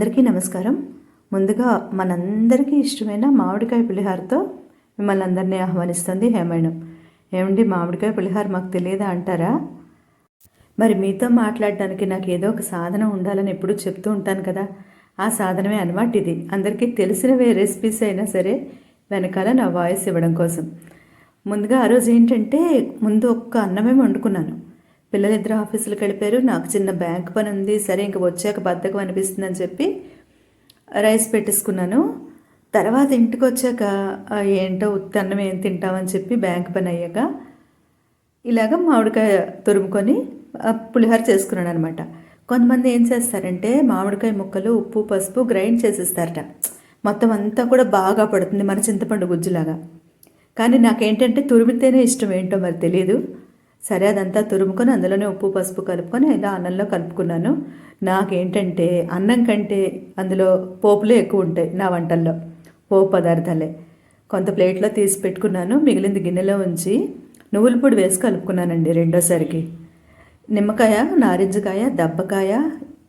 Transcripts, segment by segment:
అందరికీ నమస్కారం. ముందుగా మనందరికీ ఇష్టమైన మామిడికాయ పులిహారతో మిమ్మల్ని అందరినీ ఆహ్వానిస్తుంది హేమేణం ఏమండి మామిడికాయ పులిహార మాకు తెలియదా అంటారా? మరి మీతో మాట్లాడడానికి నాకు ఏదో ఒక సాధన ఉండాలని ఎప్పుడూ చెప్తూ ఉంటాను కదా. ఆ సాధనమే అనమాట ఇది. అందరికీ తెలిసినవే రెసిపీస్ అయినా సరే వెనకాల నా వాయిస్ ఇవ్వడం కోసం. ముందుగా ఆ రోజు ఏంటంటే ముందు ఒక్క అన్నమే వండుకున్నాను. పిల్లలిద్దరు ఆఫీసులకు వెళ్ళిపోయారు. నాకు చిన్న బ్యాంక్ పని ఉంది. సరే ఇంక వచ్చాక బద్దకం అనిపిస్తుందని చెప్పి రైస్ పెట్టేసుకున్నాను. తర్వాత ఇంటికి వచ్చాక ఏంటో ఉత్తన్నం ఏం తింటామని చెప్పి బ్యాంక్ పని అయ్యాక ఇలాగ మామిడికాయ తురుముకొని పులిహోర చేసుకున్నాను అనమాట కొంతమంది ఏం చేస్తారంటే మామిడికాయ ముక్కలు ఉప్పు పసుపు గ్రైండ్ చేసేస్తారట. మొత్తం అంతా కూడా బాగా పడుతుంది మన చింతపండు గుజ్జులాగా. కానీ నాకేంటంటే తురిమితేనే ఇష్టం ఏంటో మరి తెలియదు సరే అదంతా తురుముకొని అందులోనే ఉప్పు పసుపు కలుపుకొని ఇలా అన్నంలో కలుపుకున్నాను. నాకేంటంటే అన్నం కంటే అందులో పోపులే ఎక్కువ ఉంటాయి నా వంటల్లో పోపు పదార్థాలే. కొంత ప్లేట్లో తీసి పెట్టుకున్నాను మిగిలింది గిన్నెలో ఉంచి నువ్వుల పొడి వేసి కలుపుకున్నానండి రెండోసారికి. నిమ్మకాయ నారింజకాయ దబ్బకాయ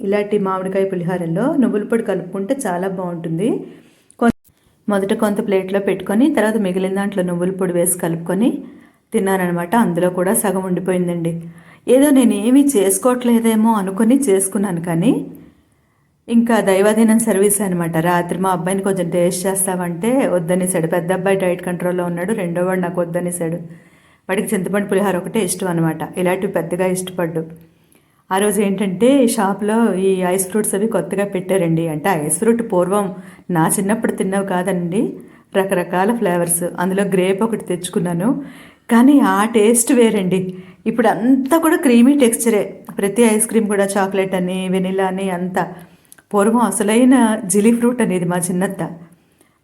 ఇలాంటి మామిడికాయ పులిహారల్లో నువ్వుల పొడి కలుపుకుంటే చాలా బాగుంటుంది. మొదట కొంత ప్లేట్లో పెట్టుకొని తర్వాత మిగిలిన దాంట్లో నువ్వుల పొడి వేసి కలుపుకొని తిన్నానమాట అందులో కూడా సగం ఉండిపోయిందండి. ఏదో నేను ఏమీ చేసుకోవట్లేదేమో అనుకుని చేసుకున్నాను కానీ ఇంకా దైవాధీనం సర్వీస్ అనమాట రాత్రి మా అబ్బాయిని కొంచెం టేస్ట్ చేస్తామంటే వద్దనేసాడు. పెద్ద అబ్బాయి డైట్ కంట్రోల్లో ఉన్నాడు రెండో వాడు నాకు వద్దనేసాడు. వాడికి చింతపండు పులిహార ఒకటే ఇష్టం అనమాట ఇలాంటివి పెద్దగా ఇష్టపడ్డు. ఆ రోజు ఏంటంటే షాప్లో ఈ ఐస్ ఫ్రూట్స్ అవి కొత్తగా పెట్టారండి. అంటే ఐస్ ఫ్రూట్ పూర్వం నా చిన్నప్పుడు తిన్నవి కాదండి. రకరకాల ఫ్లేవర్స్. అందులో గ్రేప్ ఒకటి తెచ్చుకున్నాను. కానీ ఆ టేస్ట్ వేరండి. ఇప్పుడు అంతా కూడా క్రీమీ టెక్స్చరే. ప్రతి ఐస్ క్రీమ్ కూడా చాక్లెట్ అని వెనిలా అని అంతా. పూర్వం అసలైన జిలీ ఫ్రూట్ అనేది మా చిన్నత్త.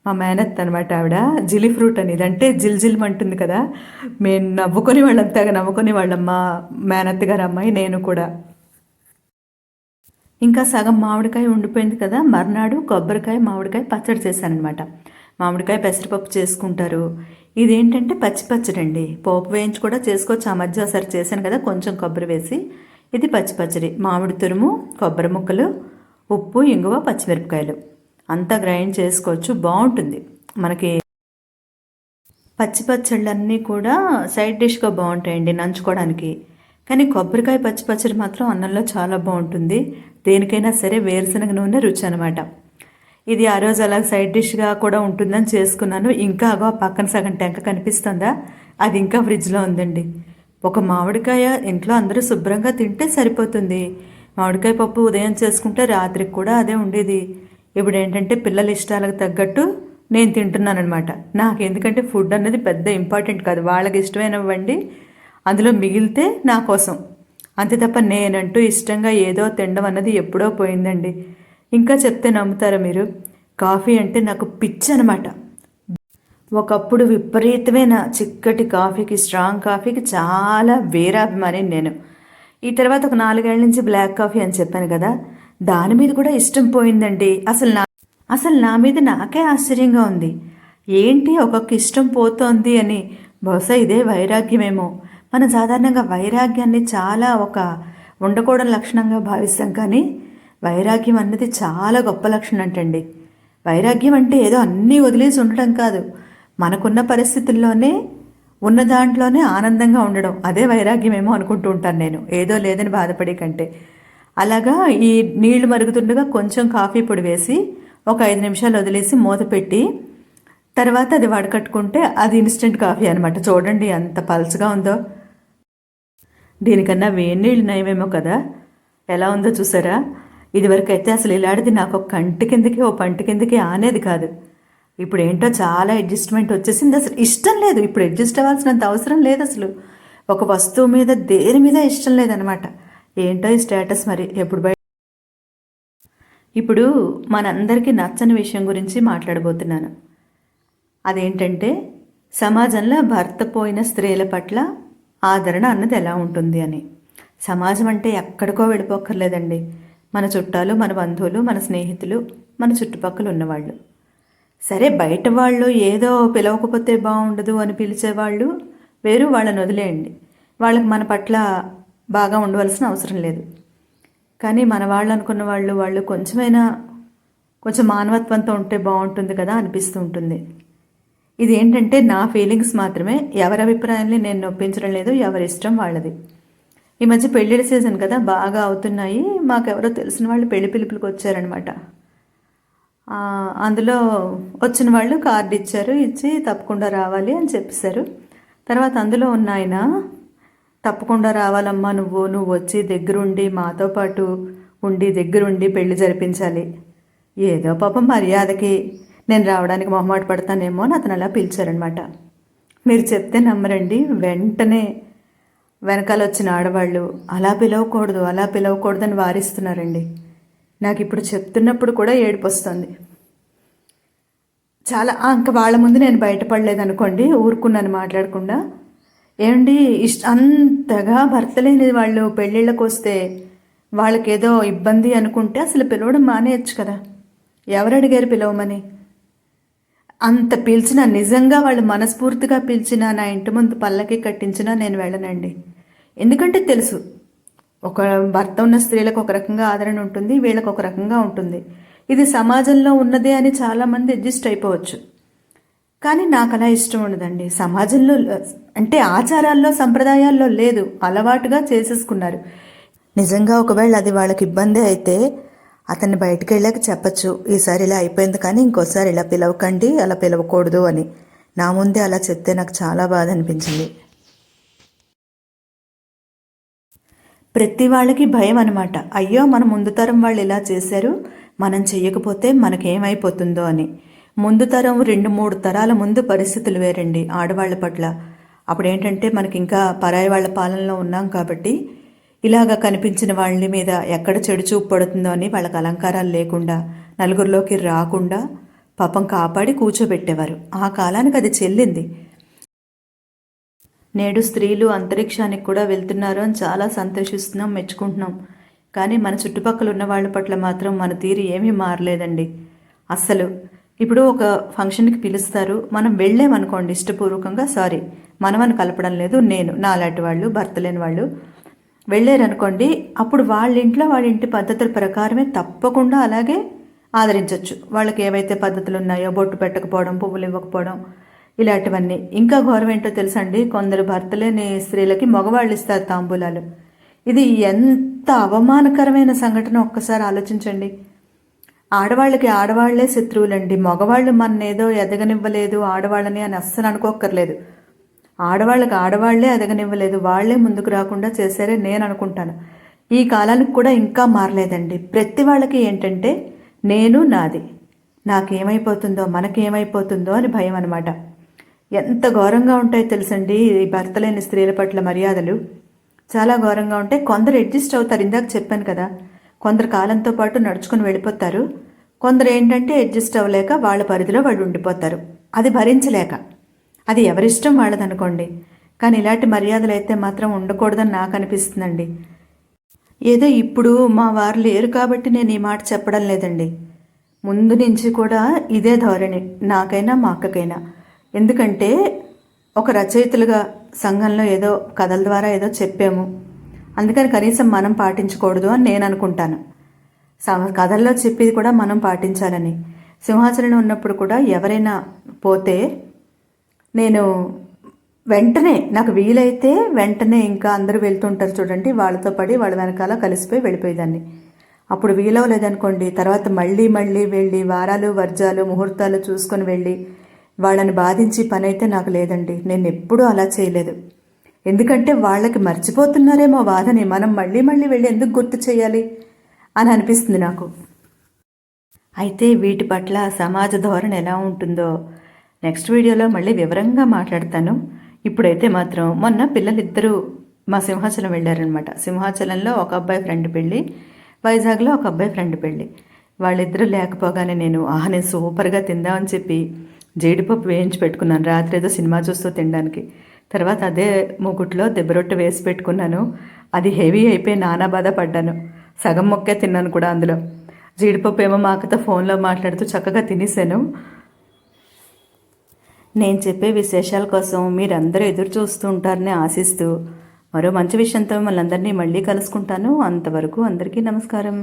మా మేనత్ అనమాట ఆవిడ. జిలి ఫ్రూట్ అనేది అంటే జిల్ జిల్ అంటుంది కదా. మేము నవ్వుకొని వాళ్ళంతగా నవ్వుకొని వాళ్ళం మా మేనత్ గారు అమ్మాయి నేను కూడా. ఇంకా సగం మామిడికాయ ఉండిపోయింది కదా. మర్నాడు కొబ్బరికాయ మామిడికాయ పచ్చడి చేశానమాట మామిడికాయ పెసరపప్పు చేసుకుంటారు. ఇదేంటంటే పచ్చి పచ్చడి అండి పోపు వేయించి కూడా చేసుకోవచ్చు. ఆ మధ్య ఒకసారి చేశాను కదా కొంచెం కొబ్బరి వేసి. ఇది పచ్చి పచ్చడి. మామిడి తురుము కొబ్బరి ముక్కలు ఉప్పు ఇంగువ పచ్చిమిరపకాయలు. అంతా గ్రైండ్ చేసుకోవచ్చు. బాగుంటుంది. మనకి పచ్చి పచ్చళ్ళన్నీ కూడా సైడ్ డిష్గా బాగుంటాయండి నంచుకోవడానికి. కానీ కొబ్బరికాయ పచ్చి పచ్చడి మాత్రం అన్నంలో చాలా బాగుంటుంది. దేనికైనా సరే వేరుశనగ నూనె రుచి అనమాట ఇది ఆ రోజు అలా సైడ్ డిష్గా కూడా ఉంటుందని చేసుకున్నాను. ఇంకా అగో పక్కన సగం టెంక కనిపిస్తుందా? అది ఇంకా ఫ్రిడ్జ్లో ఉందండి. ఒక మామిడికాయ ఇంట్లో అందరూ శుభ్రంగా తింటే సరిపోతుంది. మామిడికాయ పప్పు ఉదయం చేసుకుంటే రాత్రికి కూడా అదే ఉండేది. ఇప్పుడు ఏంటంటే పిల్లల ఇష్టాలకు తగ్గట్టు నేను తింటున్నాను అనమాట నాకు ఎందుకంటే ఫుడ్ అనేది పెద్ద ఇంపార్టెంట్ కాదు. వాళ్ళకి ఇష్టమైనవ్వండి అందులో మిగిలితే నా కోసం. అంతే తప్ప నేనంటూ ఇష్టంగా ఏదో తినడం అన్నది ఎప్పుడో పోయిందండి. ఇంకా చెప్తే నమ్ముతారా మీరు? కాఫీ అంటే నాకు పిచ్చి అనమాట ఒకప్పుడు విపరీతమైన చిక్కటి కాఫీకి స్ట్రాంగ్ కాఫీకి చాలా వేరాభిమాని నేను. ఈ తర్వాత ఒక నాలుగేళ్ళ నుంచి బ్లాక్ కాఫీ అని చెప్పాను కదా దాని మీద కూడా ఇష్టం పోయిందండి. అసలు నా అసలు నా మీద నాకే ఆశ్చర్యంగా ఉంది. ఏంటి ఒక్కొక్క ఇష్టం పోతోంది అని? బహుశా ఇదే వైరాగ్యమేమో. మనం సాధారణంగా వైరాగ్యాన్ని చాలా ఒక ఉండకూడని లక్షణంగా భావిస్తాం కానీ వైరాగ్యం అన్నది చాలా గొప్ప లక్షణం అంటండి. వైరాగ్యం అంటే ఏదో అన్నీ వదిలేసి ఉండడం కాదు. మనకున్న పరిస్థితుల్లోనే ఉన్న దాంట్లోనే ఆనందంగా ఉండడం. అదే వైరాగ్యమేమో అనుకుంటూ ఉంటాను నేను. ఏదో లేదని బాధపడే కంటే. అలాగా ఈ నీళ్ళు మరుగుతుండగా కొంచెం కాఫీ పొడి వేసి ఒక ఐదు నిమిషాలు వదిలేసి మూత పెట్టి తర్వాత అది వడకట్టుకుంటే అది ఇన్స్టెంట్ కాఫీ అనమాట చూడండి ఎంత పల్చగా ఉందో. దీనికన్నా వేడి నీళ్ళు నయమేమో కదా. ఎలా ఉందో చూసారా? ఇదివరకు అయితే అసలు ఇలాంటిది నాకు ఒక కంటి కిందకి ఓ పంటి కిందకి ఆనేది కాదు. ఇప్పుడు ఏంటో చాలా అడ్జస్ట్మెంట్ వచ్చేసింది అసలు. ఇష్టం లేదు. ఇప్పుడు అడ్జస్ట్ అవ్వాల్సినంత అవసరం లేదు అసలు. ఒక వస్తువు మీద దేని మీద ఇష్టం లేదనమాట. ఏంటో ఈ స్టేటస్ మరి? ఎప్పుడు బయట ఇప్పుడు మనందరికీ నచ్చని విషయం గురించి మాట్లాడబోతున్నాను. అదేంటంటే సమాజంలో భర్త పోయిన స్త్రీల పట్ల ఆదరణ అన్నది ఎలా ఉంటుంది అని. సమాజం అంటే ఎక్కడికో వెళ్ళిపోక్కర్లేదండి. మన చుట్టాలు మన బంధువులు మన స్నేహితులు మన చుట్టుపక్కల ఉన్నవాళ్ళు. సరే బయట వాళ్ళు ఏదో పిలవకపోతే బాగుండదు అని పిలిచేవాళ్ళు వేరు వాళ్ళని వదిలేయండి. వాళ్ళకి మన పట్ల బాగా ఉండవలసిన అవసరం లేదు. కానీ మన వాళ్ళు అనుకున్న వాళ్ళు వాళ్ళు కొంచెమైనా కొంచెం మానవత్వంతో ఉంటే బాగుంటుంది కదా అనిపిస్తూ ఉంటుంది. ఇది ఏంటంటే నా ఫీలింగ్స్ మాత్రమే ఎవరి అభిప్రాయాన్ని నేను నొప్పించడం లేదు ఎవరి ఇష్టం వాళ్ళది. ఈ మధ్య పెళ్ళిళ్ళ సీజన్ కదా బాగా అవుతున్నాయి. మాకెవరో తెలిసిన వాళ్ళు పెళ్ళి పిలుపులకు వచ్చారనమాట. అందులో వచ్చిన వాళ్ళు కార్డు ఇచ్చారు ఇచ్చి తప్పకుండా రావాలి అని చెప్పేశారు. తర్వాత అందులో ఉన్న ఆయన తప్పకుండా రావాలమ్మా నువ్వు నువ్వు వచ్చి దగ్గరుండి మాతో పాటు ఉండి దగ్గరుండి పెళ్ళి జరిపించాలి. ఏదో పాపం మర్యాదకి నేను రావడానికి మొహమాట పడతానేమో అని అతను అలా పిలిచారనమాట. మీరు చెప్తే నమ్మరండి వెంటనే వెనకాల వచ్చిన ఆడవాళ్ళు అలా పిలవకూడదు అలా పిలవకూడదని వారిస్తున్నారండి. నాకు ఇప్పుడు చెప్తున్నప్పుడు కూడా ఏడుపు వస్తుంది చాలా ఇంకా వాళ్ళ ముందు నేను బయటపడలేదు అనుకోండి ఊరుకున్నాను మాట్లాడకుండా. ఏమండి ఇష్ట అంతగా భర్త లేని వాళ్ళు పెళ్ళిళ్ళకు వస్తే వాళ్ళకేదో ఇబ్బంది అనుకుంటే అసలు పిలవడం మానేయచ్చు కదా. ఎవరు అడిగారు పిలవమని? అంత పిలిచినా నిజంగా వాళ్ళు మనస్ఫూర్తిగా పిలిచినా నా ఇంటి ముందు పల్లకి కట్టించినా నేను వెళ్ళనండి. ఎందుకంటే తెలుసు ఒక భర్త ఉన్న స్త్రీలకు ఒక రకంగా ఆదరణ ఉంటుంది వీళ్ళకి ఒక రకంగా ఉంటుంది. ఇది సమాజంలో ఉన్నదే అని చాలామంది అడ్జస్ట్ అయిపోవచ్చు. కానీ నాకు అలా ఇష్టం ఉండదండి. సమాజంలో అంటే ఆచారాల్లో సంప్రదాయాల్లో లేదు. అలవాటుగా చేసేసుకున్నారు. నిజంగా ఒకవేళ అది వాళ్ళకి ఇబ్బంది అయితే అతన్ని బయటికి వెళ్ళాక చెప్పచ్చు ఈసారి ఇలా అయిపోయింది కానీ ఇంకోసారి ఇలా పిలవకండి అలా పిలవకూడదు అని. నా ముందే అలా చెప్తే నాకు చాలా బాధ అనిపించింది. ప్రతి వాళ్ళకి భయం అనమాట అయ్యో మన ముందు తరం వాళ్ళు ఇలా చేశారు మనం చెయ్యకపోతే మనకేమైపోతుందో అని. ముందు తరం రెండు మూడు తరాల ముందు పరిస్థితులు వేరండి ఆడవాళ్ళ పట్ల. అప్పుడు ఏంటంటే మనకి ఇంకా పరాయి వాళ్ళ పాలనలో ఉన్నాం కాబట్టి ఇలాగ కనిపించిన వాళ్ళ మీద ఎక్కడ చెడు చూపు పడుతుందో అని వాళ్ళకి అలంకారాలు లేకుండా నలుగురిలోకి రాకుండా పాపం కాపాడి కూర్చోబెట్టేవారు. ఆ కాలానికి అది చెల్లింది. నేడు స్త్రీలు అంతరిక్షానికి కూడా వెళ్తున్నారు అని చాలా సంతోషిస్తున్నాం మెచ్చుకుంటున్నాం. కానీ మన చుట్టుపక్కల ఉన్న వాళ్ళ పట్ల మాత్రం మన తీరు ఏమీ మారలేదండి. అస్సలు. ఇప్పుడు ఒక ఫంక్షన్కి పిలుస్తారు. మనం వెళ్ళామనుకోండి ఇష్టపూర్వకంగా సారీ. మనమని కలపడం లేదు నేను. నా అలాంటి వాళ్ళు భర్త లేని వాళ్ళు. వెళ్ళారనుకోండి అప్పుడు వాళ్ళ ఇంట్లో వాళ్ళ ఇంటి పద్ధతుల ప్రకారమే తప్పకుండా అలాగే ఆదరించవచ్చు వాళ్ళకి ఏవైతే పద్ధతులు ఉన్నాయో బొట్టు పెట్టకపోవడం పువ్వులు ఇవ్వకపోవడం ఇలాంటివన్నీ. ఇంకా ఘోరం ఏంటో తెలుసండి? కొందరు భర్తలేని స్త్రీలకి మగవాళ్ళు ఇస్తారు తాంబూలాలు. ఇది ఎంత అవమానకరమైన సంఘటన? ఒక్కసారి ఆలోచించండి. ఆడవాళ్ళకి ఆడవాళ్ళే శత్రువులండి. మగవాళ్ళు ఏదో ఎదగనివ్వలేదు ఆడవాళ్ళని అని అస్సలు అనుకోక్కర్లేదు. ఆడవాళ్ళకి ఆడవాళ్ళే ఎదగనివ్వలేదు వాళ్ళే ముందుకు రాకుండా చేశారే నేను అనుకుంటాను. ఈ కాలానికి కూడా ఇంకా మారలేదండి. ప్రతి వాళ్ళకి ఏంటంటే నేను నాది. నాకేమైపోతుందో మనకేమైపోతుందో అని భయం అనమాట ఎంత ఘోరంగా ఉంటాయో తెలుసండి ఈ భర్త లేని స్త్రీల పట్ల మర్యాదలు. చాలా ఘోరంగా ఉంటాయి. కొందరు అడ్జస్ట్ అవుతారు. ఇందాక చెప్పాను కదా కొందరు కాలంతో పాటు నడుచుకుని వెళ్ళిపోతారు. కొందరు ఏంటంటే అడ్జస్ట్ అవ్వలేక వాళ్ళ పరిధిలో వాళ్ళు ఉండిపోతారు. అది భరించలేక. అది ఎవరిష్టం వాళ్ళదనుకోండి. కానీ ఇలాంటి మర్యాదలు అయితే మాత్రం ఉండకూడదని నాకు అనిపిస్తుందండి ఏదో ఇప్పుడు మా వారు లేరు కాబట్టి నేను ఈ మాట చెప్పడం లేదండి. ముందు నుంచి కూడా ఇదే ధోరణి నాకైనా మా అక్కకైనా. ఎందుకంటే ఒక రచయితలుగా సంఘంలో ఏదో కథల ద్వారా ఏదో చెప్పాము. అందుకని కనీసం మనం పాటించకూడదు అని నేను అనుకుంటాను కథల్లో చెప్పేది కూడా మనం పాటించాలని. సింహాచలం ఉన్నప్పుడు కూడా ఎవరైనా పోతే నేను వెంటనే నాకు వీలైతే వెంటనే ఇంకా అందరూ వెళ్తుంటారు చూడండి వాళ్ళతో పడి వాళ్ళ వెనకాల కలిసిపోయి వెళ్ళిపోయేదాన్ని. అప్పుడు వీలవలేదనుకోండి తర్వాత మళ్ళీ మళ్ళీ వెళ్ళి వారాలు వర్జాలు ముహూర్తాలు చూసుకొని వెళ్ళి వాళ్ళని బాధించి పని అయితే నాకు లేదండి నేను ఎప్పుడూ అలా చేయలేదు. ఎందుకంటే వాళ్ళకి మర్చిపోతున్నారేమో బాధని మనం మళ్ళీ మళ్ళీ వెళ్ళి ఎందుకు గుర్తు చేయాలి అని అనిపిస్తుంది నాకు. అయితే వీటి పట్ల సమాజ ధోరణి ఎలా ఉంటుందో నెక్స్ట్ వీడియోలో మళ్ళీ వివరంగా మాట్లాడతాను. ఇప్పుడైతే మాత్రం మొన్న పిల్లలిద్దరూ మా సింహాచలం వెళ్ళారనమాట సింహాచలంలో ఒక అబ్బాయి ఫ్రెండ్ పెళ్ళి వైజాగ్లో ఒక అబ్బాయి ఫ్రెండ్ పెళ్ళి. వాళ్ళిద్దరూ లేకపోగానే నేను ఆహా నేను సూపర్గా తిందామని చెప్పి జీడిపప్పు వేయించి పెట్టుకున్నాను. రాత్రి ఏదో సినిమా చూస్తూ తినడానికి. తర్వాత అదే మూకుట్లో దెబ్బరొట్టు వేసి పెట్టుకున్నాను. అది హెవీ అయిపోయి నానా బాధ పడ్డాను. సగం మొక్కే తిన్నాను కూడా అందులో. జీడిపప్పు ఏమో మా అక్కతో ఫోన్లో మాట్లాడుతూ చక్కగా తినేసాను. నేను చెప్పే విశేషాల కోసం మీరందరూ ఎదురు చూస్తూ ఉంటారని ఆశిస్తూ మరో మంచి విషయంతో మిమ్మల్ని అందరినీ మళ్ళీ కలుసుకుంటాను. అంతవరకు అందరికీ నమస్కారం.